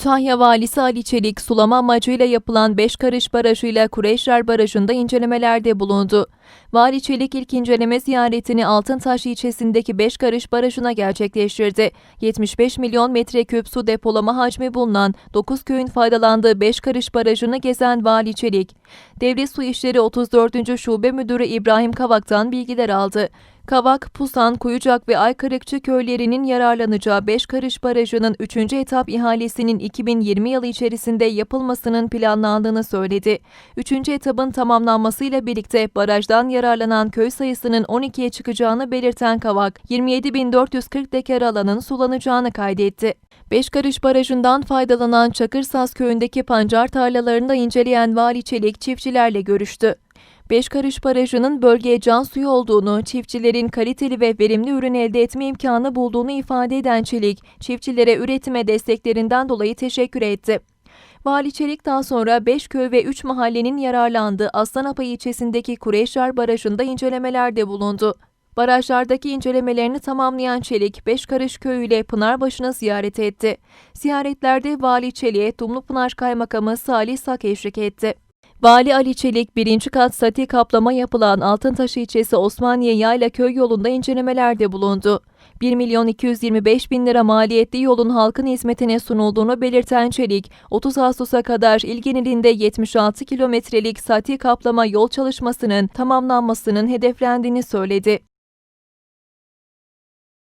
Kütahya Valisi Ali Çelik, sulama amacıyla yapılan 5 karış barajıyla Kureyşler Barajı'nda incelemelerde bulundu. Vali Çelik ilk inceleme ziyaretini Altıntaş ilçesindeki 5 karış barajına gerçekleştirdi. 75 milyon metreküp su depolama hacmi bulunan 9 köyün faydalandığı 5 karış barajını gezen Vali Çelik, Devlet Su İşleri 34. Şube Müdürü İbrahim Kavak'tan bilgiler aldı. Kavak, Pusan, Kuyucak ve Aykırıkçı köylerinin yararlanacağı 5 karış barajının 3. etap ihalesinin 2020 yılı içerisinde yapılmasının planlandığını söyledi. 3. etapın tamamlanmasıyla birlikte barajdan yararlanan köy sayısının 12'ye çıkacağını belirten Kavak, 27.440 dekar alanın sulanacağını kaydetti. Beş Karış Barajı'ndan faydalanan Çakırsaz köyündeki pancar tarlalarını da inceleyen Vali Çelik çiftçilerle görüştü. Beş Karış Barajı'nın bölgeye can suyu olduğunu, çiftçilerin kaliteli ve verimli ürün elde etme imkanı bulduğunu ifade eden Çelik, çiftçilere üretime desteklerinden dolayı teşekkür etti. Vali Çelik daha sonra 5 köy ve 3 mahallenin yararlandığı Aslanapa ilçesindeki Kureyşler Barajı'nda incelemelerde bulundu. Barajlardaki incelemelerini tamamlayan Çelik, Beşkarış Köyü ile Pınarbaşı'nı ziyaret etti. Ziyaretlerde Vali Çelik'e Dumlupınar Kaymakamı Salih Sak eşlik etti. Vali Ali Çelik, birinci kat sati kaplama yapılan Altıntaş ilçesi Osmaniye Yayla köy yolunda incelemelerde bulundu. 1 milyon 225 bin lira maliyetli yolun halkın hizmetine sunulduğunu belirten Çelik, 30 Ağustos'a kadar il genelinde 76 kilometrelik sati kaplama yol çalışmasının tamamlanmasının hedeflendiğini söyledi.